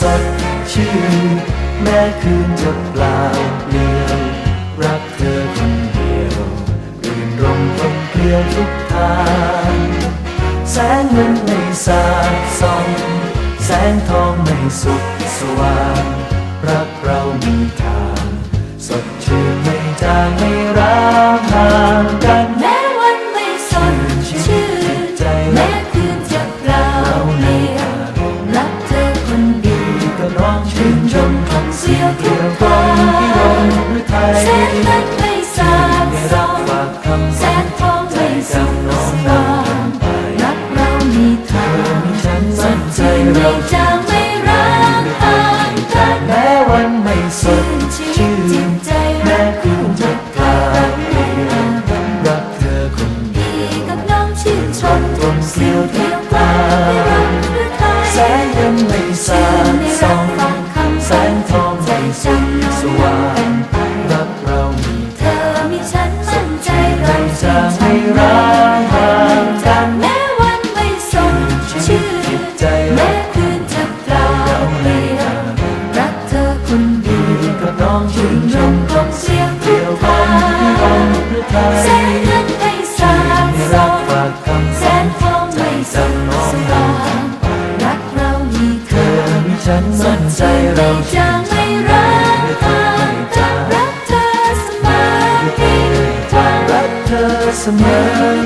สดชื่น แม้คืนจะเปล่าเปลี่ยวรักเธอคนเดียวรื่นรมคบเกลียวทุกทาง แสงเงินไม่สาดส่องแสงทองไม่สุขสว่าง รักเรามีทาง สดชื่นไม่จางไม่ แสสัญงทองไม่สุดสว่างรักเรามีทางสันใจเราจางไม่ร้างห่างกันแม้วันไม่สดชื่นใจแม้คืนจะคลายรักเธอคนเดียวกับน้องชื่นชมทนเสียวเทียยววตาแสงยังไม่สาดส่องแสงทองไม่สุดสว่าง แสยงเงินไม่สาดให้ส่รัองฝากคำแสนทองไม่สุดสว่างรักเรามีเธอมีฉันมั่นใจเราไม่จะไม่ร้างห่างกันรักเธอเสมอดีกว่ารักเธอเสมอ